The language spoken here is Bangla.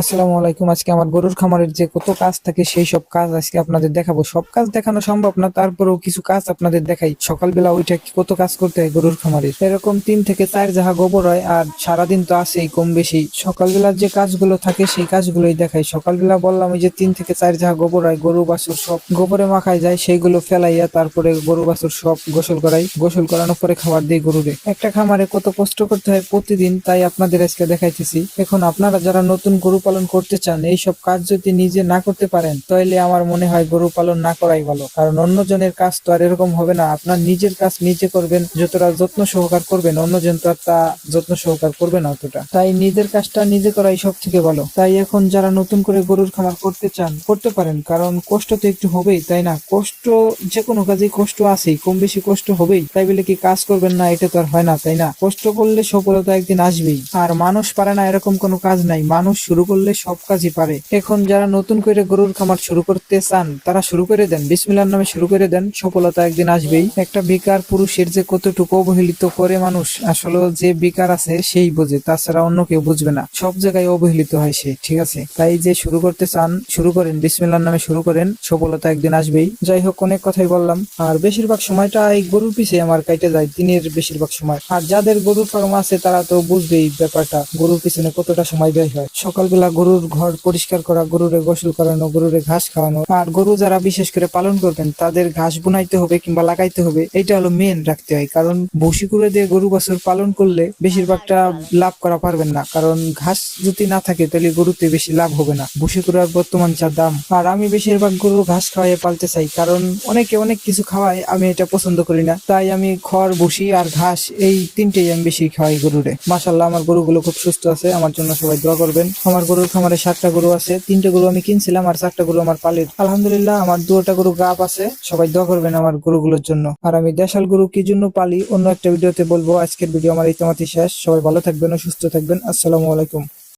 আসসালামু আলাইকুম। আজকে আমার গরুর খামারের যে কত কাজ থাকে, সেই সব কাজ আজকে আপনাদের দেখাবো। সব কাজ দেখানো সম্ভব না, তারপরেও কিছু কাজ আপনাদের দেখাই। সকালবেলা ওইটা কত কাজ করতে হয় গরুর খামারে? এরকম তিন থেকে চার যাহা গোবর হয়, আর সারাদিন তো আছেই কম বেশি। সকালবেলার যে কাজগুলো থাকে, সেই কাজগুলোই দেখাই। সকালবেলা বললাম ওই যে তিন থেকে চার যাহা গোবর হয়, গরু বাছুর সব গোবরে মাখায় যায়, সেইগুলো ফেলাইয়া তারপরে গরু বাছুর সব গোসল করাই। গোসল করানোর পরে খাবার দিই গরুরে। একটা খামারে কত কষ্ট করতে হয় প্রতিদিন, তাই আপনাদের আজকে দেখাইতেছি। এখন আপনারা যারা নতুন গরু পালন করতে চান এই সব কাজ যদি নিজে না করতে পারেন তাহলে আমার মনে হয় গরু পালন না করাই ভালো। কারণ অন্যজনের কাজ তো আর এরকম হবে না। আপনার নিজের কাজ নিজে করবেন, যতটা যত্ন সহকার করবেন, অন্যজন তো তা যত্ন সহকার করবে না অতটা। তাই নিজের কাজটা নিজে করাই সব থেকে ভালো। তাই এখন যারা নতুন করে গরুর খামার করতে চান, করতে পারেন। কারণ কষ্ট তো একটু হবেই, তাই না? কষ্ট, যে কোনো কাজেই কষ্ট আছেই, কম বেশি কষ্ট হবেই। তাই বলে কি কাজ করবেন না, এটা তো আর হয় না, তাই না? কষ্ট করলে সফলতা একদিন আসবেই। আর মানুষ পারে না এরকম কোনো কাজ নাই। মানুষ শুরু করলে সব কাজই পারে। এখন যারা নতুন করে গরুর খামার শুরু করতে চান, তারা শুরু করে দেন। বিসমিল্লার নামে শুরু করে দেন, সফলতা একদিন আসবেই। একটা বেকার পুরুষের যে কতটুকু অবহেলিত করে মানুষ, আসলে যে বেকার আছে সেই বোঝে, তাছাড়া অন্য কেউ বুঝবে না। সব জায়গায় অবহেলিত হয় সে, ঠিক আছে? তাই যে শুরু করতে চান, শুরু করেন, বিসমিল্লার নামে শুরু করেন, সফলতা একদিন আসবেই। যাই হোক, অনেক কথাই বললাম। আর বেশিরভাগ সময়টা এই গরুর পিছে আমার কাইটে যায়, দিনের বেশিরভাগ সময়। আর যাদের গরুর ফার্ম আছে, তারা তো বুঝবেই ব্যাপারটা। গরুর পিছনে কতটা সময় ব্যয় হয়। সকালবেলা গরুর ঘর পরিষ্কার করা, গরুরে গোসল করানো, গরুরে ঘাস খাওয়ানো। আর গরু যারা বিশেষ করে পালন করবেন, তাদের ঘাস বুনাইতে হবে কিংবা লাগাইতে হবে এটা হলো মেন রাখতে হয়। কারণ ভুসি করে দিয়ে গরু বছর পালন করলে বেশিরভাগটা লাভ করা পারবেন না। কারণ ঘাস যদি না থাকে, তাহলে গরুতে বেশি লাভ হবে না। ভুসি করার বর্তমান যা দাম, আর আমি বেশিরভাগ গরু ঘাস খাওয়াই পালতে চাই। কারণ অনেকে অনেক কিছু খাওয়ায়, আমি এটা পছন্দ করি না। তাই আমি খড় বসি আর ঘাস, এই তিনটেই আমি বেশি খাওয়াই গরুরে। মাসাল্লাহ আমার গরুগুলো খুব সুস্থ আছে। আমার জন্য সবাই দোয়া করবেন। আমার গরুর খামারে সাতটা গরু আছে, তিনটে গরু আমি কিনছিলাম আর চারটা গরু আমার পালিত। আলহামদুলিল্লাহ, আমার দুটা গরু গাপ আছে, সবাই দোয়া করবেন আমার গরুগুলোর জন্য। আর আমি দেশাল গরু কি জন্য পালি, অন্য একটা ভিডিওতে বলব। আজকের ভিডিও আমার তোমাতে শেষ। সবাই ভালো থাকবেন ও সুস্থ থাকবেন। আসসালামু আলাইকুম।